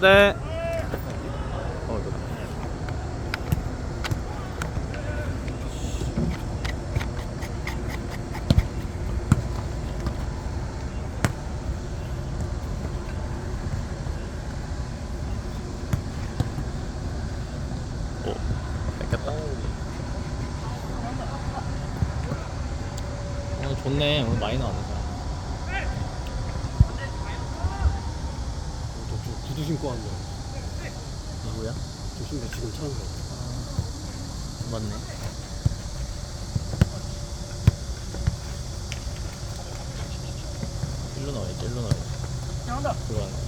네. 어. 오늘 좋네. 오늘 많이 나왔네. 사람. 저 지금 구두 신고 왔네. 누구야? 저 신고 지금 차는 거. 맞네. 일로 나와야지, 일로 나와야지. 들어가는 거.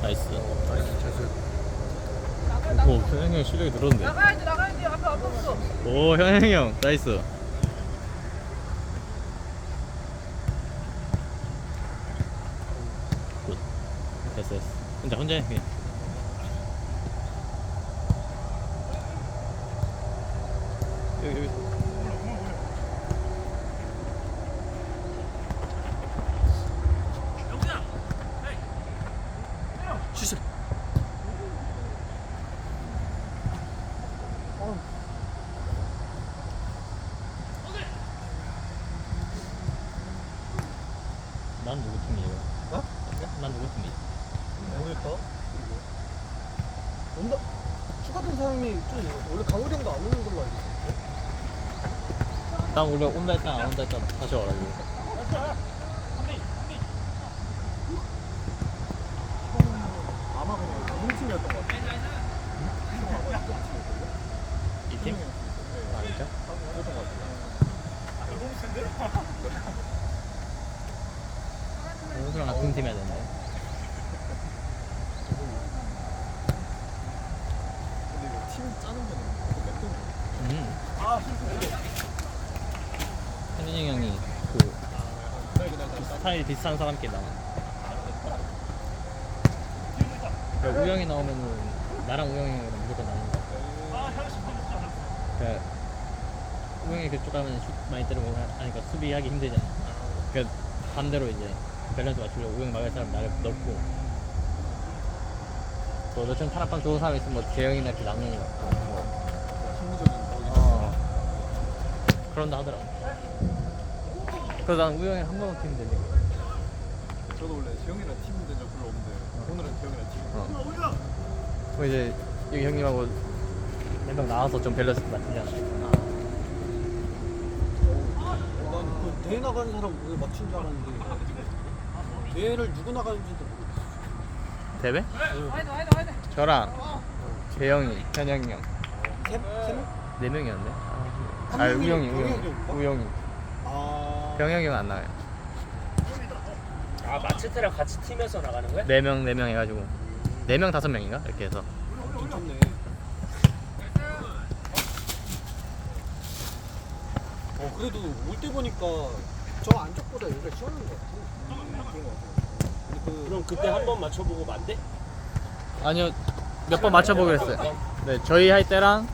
나이스. 나이스 잘 오, 현영이 형 실력이 늘었는데. 나가야 돼 나가야 돼 앞에 앞에 없어 오, 현영이 형, 나이스. 됐어, 됐어. 혼자, 혼자 해, 그냥. 여기, 여기. 슛. 난 누구 팀이에요? 어? 난 누구 팀이야? 모르겠다. 온다. 추가된 사람이 좀 원래 강우리 형도 안 오는 걸로 알고 있어. 난 원래 온다 했다 안 온다 했다 다시 와라 이거. 아마 그냥 우리 팀이었던 것 같아. 이 팀? 아 진짜? 그랬던 것 같아. 용수랑 같은 팀 해야 되는데. 근데 이거 팀 짜는 거는 몇 등? 음. 아 실수. 현진이 형이 그 스타일 비슷한 사람끼리 나와. 그러니까 우영이 나오면은 나랑 우영이랑 무조건 나는 거. 그러니까 우영이 그쪽 가면 슛 많이 때리고 하- 하니까 수비하기 힘들잖아. 그러니까 반대로 이제 밸런스 맞추려고 우영 막을 사람 나를 넣고 또 너처럼 타락방 좋은 사람 있으면 뭐 재영이나 이렇게 나누는 거 같고 뭐 합리적인 거기 어. 그런다 하더라고. 그래서 난 우영이랑 한 번만 팀 되니까. 저도 원래 지영이랑 팀된적 별로 없는데 오늘은 지영이랑 팀. 어. 뭐 이제 여기 형님하고 몇명 나와서 좀 밸런스 맞추잖아. 난그 대회 나가는 사람 오늘 맞춘 줄 알았는데 대회를 누구 나가는지도 모르겠어. 대회? 저랑 재영이, 현영이 형. 세, 세 명? 네 명이었네. 한 아, 우영이, 우영이. 우영이. 아. 병혁이 형 안 나와요. 아 마체테랑 같이 팀에서 나가는 거야? 네 명, 네 명 해가지고. 네 명, 다섯 명인가? 이렇게 해서. 괜찮네. 어 그래도 올 때 보니까 저 안쪽보다 여기가 시원한 것 같아. 그런 것 같아. 근데 그 그럼 그때 한 번 맞춰보고 만대? 아니요, 몇 번 맞춰보기로 했어요. 네, 저희 할 때랑,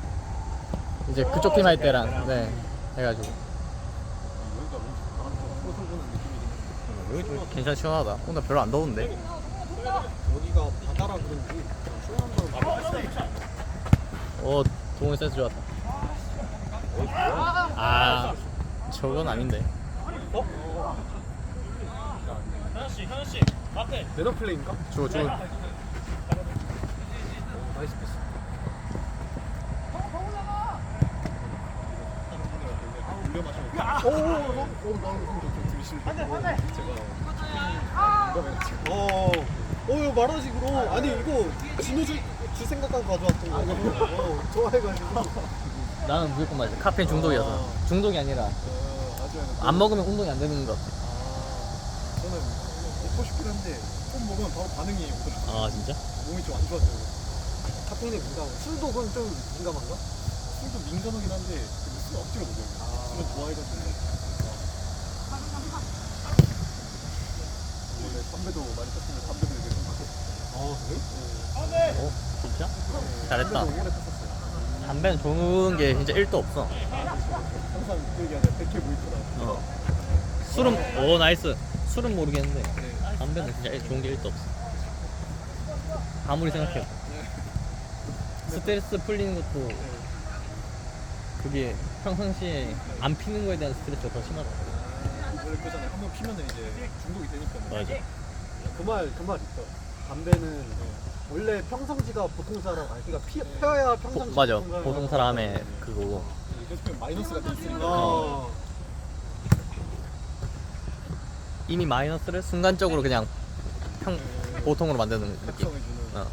이제 그쪽 팀 할 때랑, 네, 해가지고. 좀 괜찮 시원하다. 오늘 별로 안 더운데. 여기가 바다라 그런지 시원한 거 오, 동훈 센스 좋았다. 아, 저건 아닌데. 현씨 현씨 앞에 내려 플레이인가? 저, 저, 어, 나이스 패스. 물려 마셔. 오, 오, 오, 나는 좀 들으실 때. 제가 민감해가지고. 어, 어, 이거 말하지 그럼. 아니 이거 진호 줄, 줄 생각하고 가져왔던 거. 어, 좋아해가지고. 나는 무조건 맞아. 카페인 중독이어서. 중독이 아니라, 어, 아주 안 먹으면 운동이 안 되는 것 같아. 아, 저는 먹고 싶긴 한데 좀 먹으면 바로 반응이 오더라고요. 아, 진짜? 몸이 좀 안 좋아져요. 카페인에 민감. 술도 그건 좀 민감한가? 술도 민감하긴 한데 근데 술 억지로 먹어요. 원래 많이 이렇게. 아 그래? 어? 진짜? 잘했다. 담배도 오래 폈었어요. 담배는 좋은 게 진짜 1도 없어. 항상 그 백해 모이더라. 어. 술은 오 나이스. 술은 모르겠는데 담배는 진짜 좋은 게 1도 없어. 아무리 생각해도 스트레스 풀리는 것도 그게 평상시에 안 피는 거에 대한 스트레스가 더 심하다. 원래 그잖아요. 한번 피면은 이제 중독이 되니까. 맞아. 그 말 그 말 있어. 담배는 원래 평상시가 보통 사람 아니 그러니까 피, 펴야 보, 평상시 맞아. 보통 사람. 보통 사람의 그거고. 계속 피면 마이너스가 돼 있으니까. 어. 이미 마이너스를 순간적으로 그냥 평 보통으로 만드는 느낌. 각성해 주는. 어.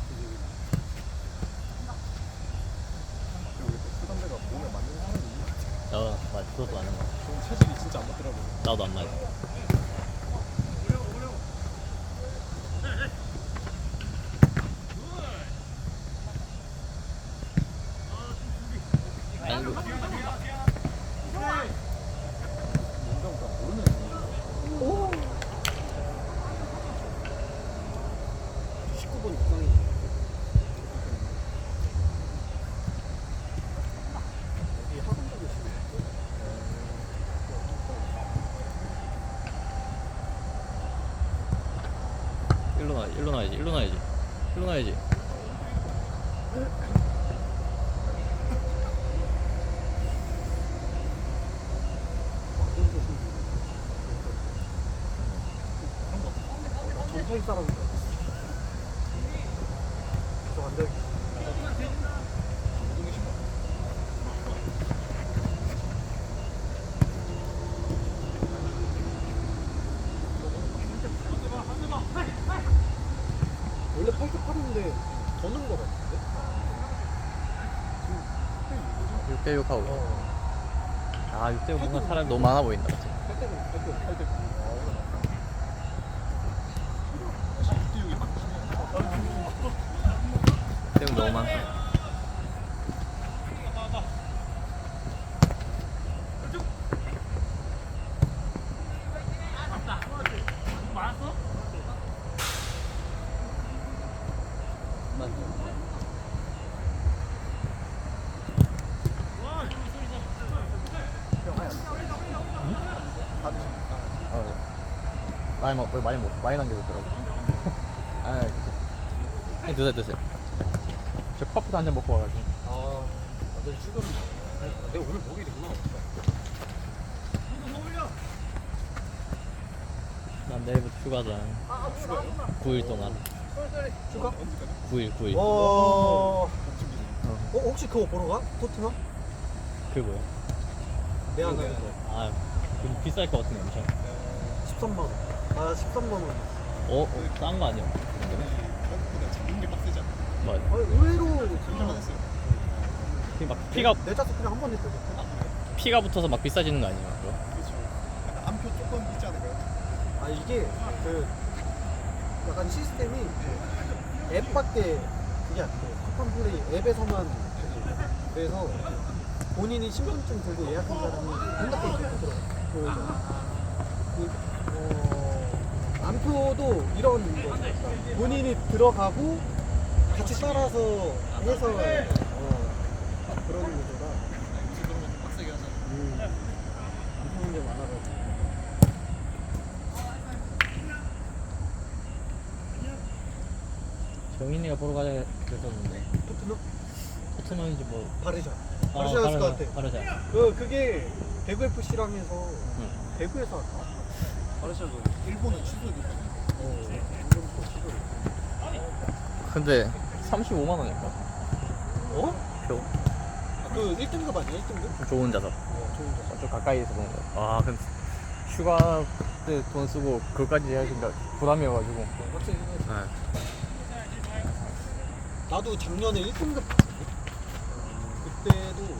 그리고 그 담배가 몸에 맞는 사람이 있는 것 같아. 어, 맞아. 그것도 맞는 거. 같아. 저는 체질이 진짜 안 맞더라고요. 나도 안 맞아. 아니, 그- 운동가 모르는. 오. 19번 육상이. 여기 학원도 계시네. 일로 나, 일로 나야지, 일로 나야지, 일로 나야지. 전파인 사람인 줄 알았어. 저 앉아 원래 88인데 더 넣은 거 같은데? 6대6 하고. 어. 아, 6대6 뭔가 사람이 너무 많아 보인다. 그치? 8대 8대 8대 6대6 너무 많다. 어. 많이 먹, 많이 먹, 많이 남겨줬더라고. 아, 그치. 드세요, 드세요. 저 커피도 한 잔 먹고 와가지고. 아, 내 지금 내가 오늘 먹이 되구나. 난 내일부터 휴가잖아. 추가요? 9일 동안. 추가? 9일, 9일. 와. 어, 혹시 그거 보러 가? 토트넘? 그게 뭐야? 내한하는 거. 아, 좀 비쌀 것 같은데, 엄청. 13만 원. 아, 13만 원. 어? 어 싼 거 아니야? 생각보다 잡는 게 빡세지 않아? 맞아. 아, 의외로 그막 피가, 내 자수 그냥 한 번 했어. 피가 붙어서 막 비싸지는 거 아니야? 그거? 그렇죠. 약간 안표 조금 있지 않을까요? 아 이게 그 약간 시스템이 앱밖에 그게 안 돼. 쿠팡 플레이 앱에서만 되지. 그래서 본인이 신분증 들고 예약한 사람이 핸드폰 들고 들어 보여줘. 그, 어, 안표도 이런 거. 본인이 들어가고 같이 따라서 해서 어, 그런 구조라. 음, 무서운 게 많아가지고. 정인이가 보러 가자 그랬었는데. 토트넘? 토트넘인지 뭐. 바르샤. 아, 바르샤였을 것 같아. 바르샤. 그 그게 대구 FC랑 해서 응. 대구에서 할까? 일본은. 어, 취소를. 근데 35만 원일까? 어? 표. 아, 그 1등급 아니야? 1등급? 좋은 좌석. 어, 좋은 거. 좀 가까이에서 보는 거. 아, 근데 휴가 때 돈 쓰고 그것까지 해야니까 부담이어가지고. 어, 확실히 생각해. 네. 나도 작년에 1등급 봤거든. 그때도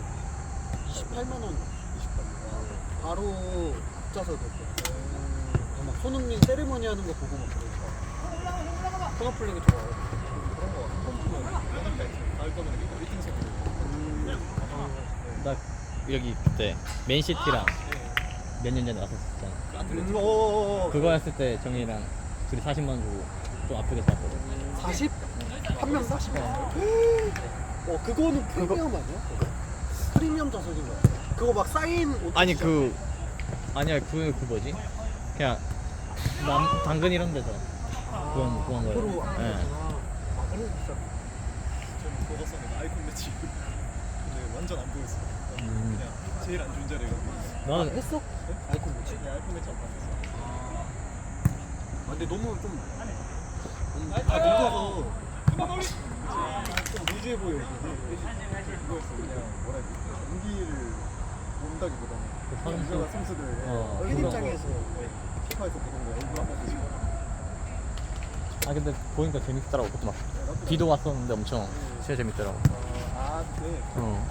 28만 원. 28만 원. 바로 짜서. 막 손흥민 세레머니 하는 거 보고 막 그러니까. 코너플링이 좋아요. 그런 거 한번 보면 나을 거면 이거 1등석으로. 음. 나 여기 그때 맨시티랑 몇 년 전에 왔었잖아. 음, 어어어. 그거 했을 때 정인이랑 둘이 40만 원 주고 좀 아프게 샀거든. 40? 한 명 40만 원? 어, 그거는 프리미엄 아니야? 프리미엄 좌석인 거 같아. 그거 막 사인 옷 아니? 그 아니야 그 그 뭐지? 그냥 남 당근 이런 데서 구한 구한 거예요. 아, 예. 아 그런 거 비싸 저는 썼는데 아이콘 매치 근데 완전 안 보였어. 음. 그냥 제일 안 좋은 자리에 가고 나는 했어? 아이콘 뭐지? 네, 아이콘 매치 안 봤었어. 아. 근데 너무 좀 아, 높아서 좀 루즈해 보여. 그거였어. 그냥 뭐라 해야 되지? 경기를 본다기보다는 그 선수- 유명한 선수들 어, 팬 그거. 입장에서 피파에서 보는 거 얼굴 한번 보시고 아 근데 보니까 재밌더라고 그때 막 비도 왔었는데 엄청 진짜 재밌더라고. 아 네. 어.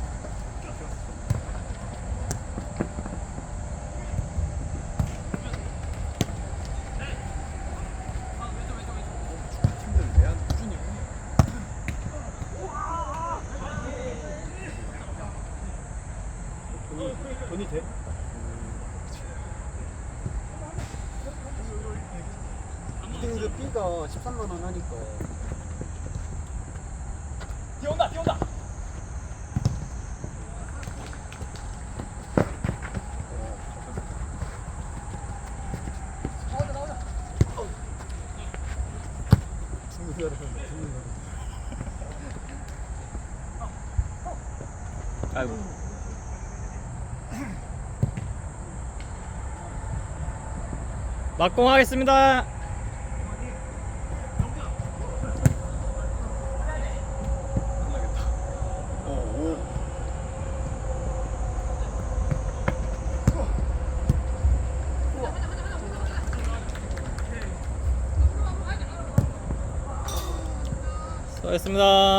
팀들 내한 꾸준히 해 돈이 돼? 근데 B가 13만 원 하니까 뛰어온다 뛰어온다 죽는 줄 알았는데 죽는 줄 알았는데 아이고. 막공하겠습니다. 수고하셨습니다.